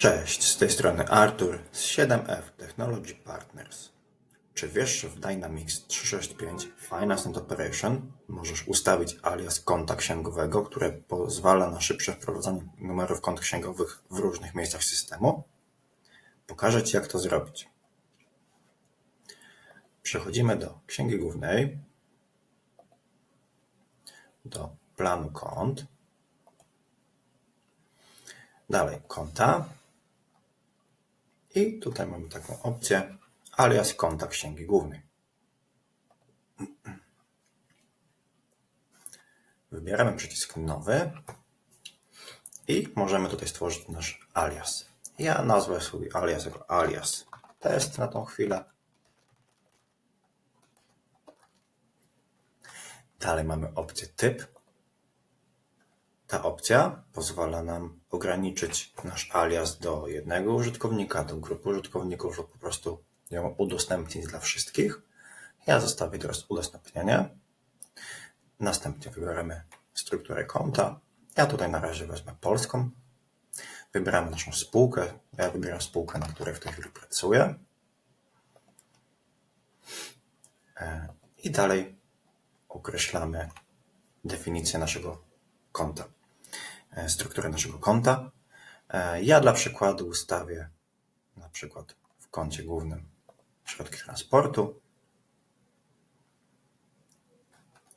Cześć, z tej strony Artur z 7F Technology Partners. Czy wiesz, że w Dynamics 365 Finance and Operation możesz ustawić alias konta księgowego, które pozwala na szybsze wprowadzanie numerów kont księgowych w różnych miejscach systemu? Pokażę Ci, jak to zrobić. Przechodzimy do księgi głównej, do planu kont, dalej konta, i tutaj mamy taką opcję alias konta księgi głównej. Wybieramy przycisk nowy i możemy tutaj stworzyć nasz alias. Ja nazwę swój alias jako alias test na tą chwilę. Dalej mamy opcję typ. Ta opcja pozwala nam ograniczyć nasz alias do jednego użytkownika, do grupy użytkowników lub po prostu ją udostępnić dla wszystkich. Ja zostawię teraz udostępnienie. Następnie wybieramy strukturę konta. Ja tutaj na razie wezmę polską. Wybieramy naszą spółkę. Ja wybieram spółkę, na której w tej chwili pracuję. E, I dalej określamy definicję naszego konta, strukturę naszego konta. E, Ja dla przykładu ustawię na przykład w koncie głównym środki transportu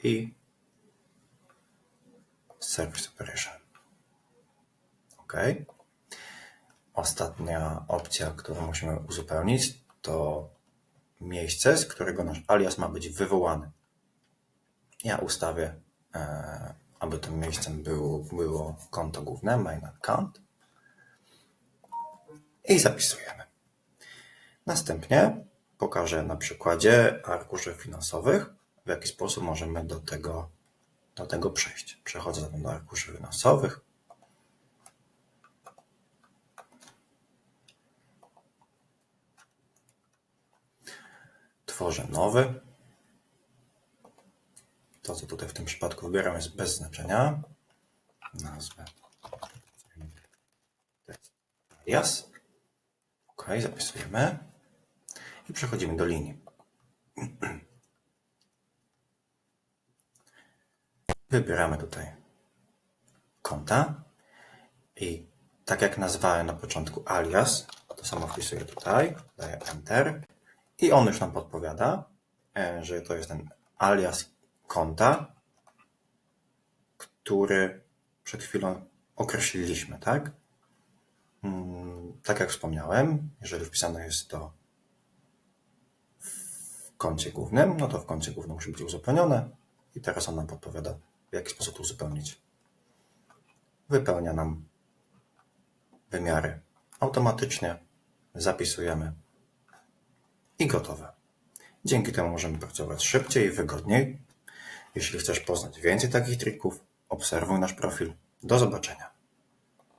i Service Operation. OK. Ostatnia opcja, którą musimy uzupełnić, to miejsce, z którego nasz alias ma być wywołany. Ja ustawię, e, aby tym miejscem było, było konto główne, main account i zapisujemy. Następnie pokażę na przykładzie arkuszy finansowych, w jaki sposób możemy do tego, do tego przejść. Przechodzę zatem do arkuszy finansowych. Tworzę nowy. Co tutaj w tym przypadku wybieram, jest bez znaczenia. Nazwę. Alias. OK, zapisujemy. I przechodzimy do linii. Wybieramy tutaj konta i tak jak nazwałem na początku alias, to samo wpisuję tutaj, daję Enter i on już nam podpowiada, e, że to jest ten alias konta, który przed chwilą określiliśmy, tak? Mm, Tak jak wspomniałem, jeżeli wpisane jest to w koncie głównym, no to w koncie głównym musi być uzupełnione i teraz on nam podpowiada, w jaki sposób to uzupełnić. Wypełnia nam wymiary automatycznie, zapisujemy i gotowe. Dzięki temu możemy pracować szybciej i wygodniej. Jeśli chcesz poznać więcej takich trików, obserwuj nasz profil. Do zobaczenia.